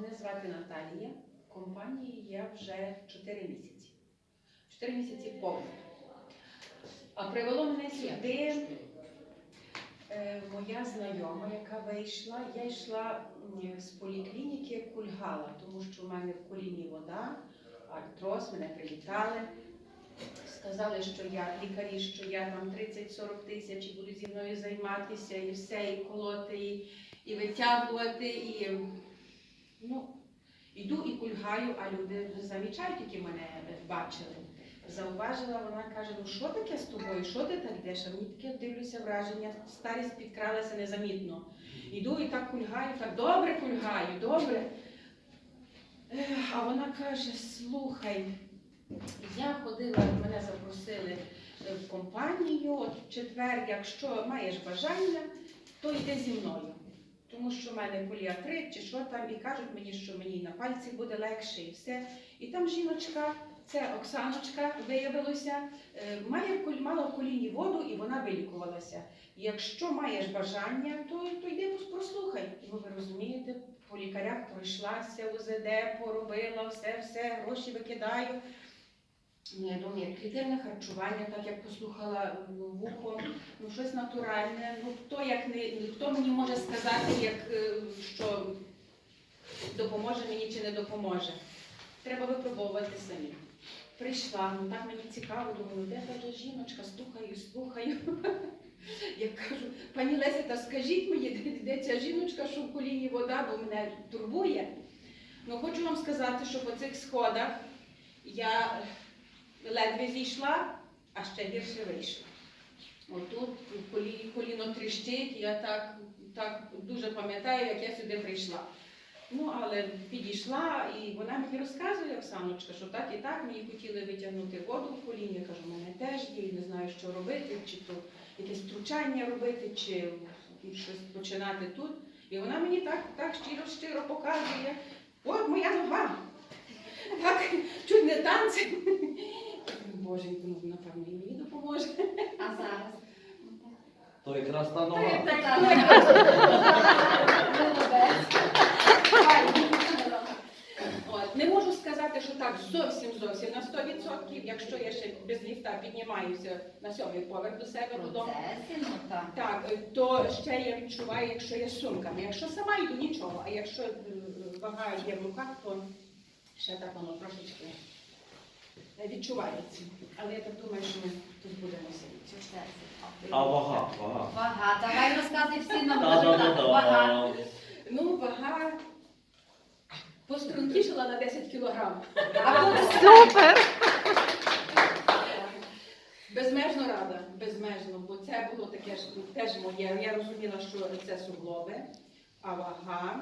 Мене звати Наталія. В компанії я вже 4 місяці. 4 місяці повно. А привело мене сюди е, моя знайома, яка вийшла. Я йшла з поліклініки кульгала, тому що в мене в коліні вода, артроз, мене привітали. Сказали, що я лікарі, що я там 30-40 тисяч і буду зі мною займатися і все, і колоти, і, і витягувати, і ну, іду і кульгаю, а люди замічають, які мене бачили. Зауважила, вона каже: ну що таке з тобою? Що ти так йдеш? А мені таке дивлюся враження, старість підкралася незамітно. Іду і так кульгаю, так добре кульгаю, добре. А вона каже: слухай, я ходила, мене запросили в компанію, от в четвер, якщо маєш бажання, то йди зі мною. Тому що в мене поліатрит чи що там, і кажуть мені, що мені на пальці буде легше і все. І там жіночка, це Оксаночка, виявилося, е, має мала в коліні воду і вона вилікувалася. Якщо маєш бажання, то, то йди пос- прослухай. Ну ви розумієте, по лікарях пройшлася, УЗД поробила, все, все, гроші викидаю. Клітинне харчування, так як послухала ну, вухом, ну щось натуральне. Ну хто як не хто мені може сказати, як е, що допоможе мені чи не допоможе. Треба випробовувати самі. Прийшла, ну так мені цікаво, думаю, де та жіночка, слухаю, слухаю. Я кажу, пані Леся, та скажіть мені, де, де ця жіночка, що в коліні вода, бо мене турбує. Ну хочу вам сказати, що по цих сходах я ледве зійшла, а ще гірше вийшла. Отут колі, коліно тріщить, я так, так дуже пам'ятаю, як я сюди прийшла. Ну, але підійшла, і вона мені розказує, Оксаночка, що так і так мені хотіли витягнути воду в коліні. Я кажу, мене теж є, не знаю, що робити, чи то якесь втручання робити, чи щось починати тут. І вона мені так, так щиро, щиро показує, от моя нога. Так, чуть не танці. Боже, ну, напевно, і мені допоможе. А зараз? То якраз та нога. не можу сказати, що так зовсім зовсім на 100%, якщо я ще без ліфта піднімаюся на сьомий поверх до себе додому. Ну так. То ще я відчуваю, якщо я з сумками. Якщо сама йду нічого, а якщо е, вага є в руках, то ще так воно трошечки відчувається. Але я так думаю, що ми тут будемо сидіти. А вага, вага. Вага, давай розказуй всі нам Вага. Та-да-да-да. Ну, вага пострункішала на 10 кілограм. А Супер! безмежно рада, безмежно, бо це було таке ж теж моє. Я розуміла, що це суглоби, а вага,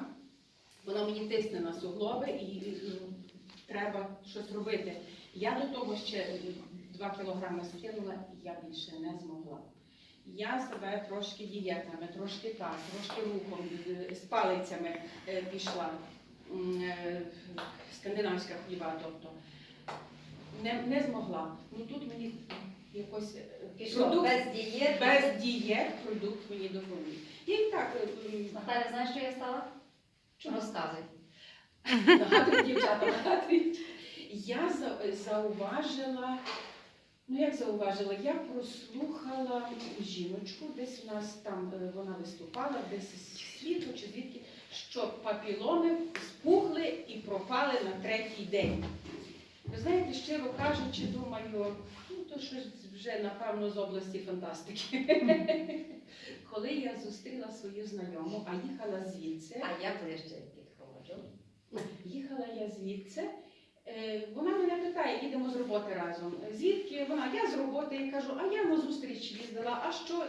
воно мені тисне на суглоби і треба щось робити. Я до того ще 2 кілограми скинула, і я більше не змогла. Я себе трошки дієтами, трошки так, трошки рухом, е, з палицями е, пішла. Е, Скандинавська хліба, тобто. Не, не змогла. Ну тут мені якось Пішов продукт без дієт. без дієт продукт мені допоміг. І так Наталя, знаєш, що я стала? Чому? Розказуй. нагадують дівчата, нагадують. Я зауважила, ну як зауважила, я прослухала жіночку, десь у нас там е, вона виступала, десь з світу чи звідки, що папіломи спухли і пропали на третій день. Ви знаєте, щиро кажучи, думаю, ну то щось вже напевно з області фантастики. Коли я зустріла свою знайому, а їхала звідси. А я ближче підходжу. Їхала я звідси. е, Вона питає, їдемо з роботи разом. Звідки вона? Я з роботи і кажу, а я на зустріч їздила. А що?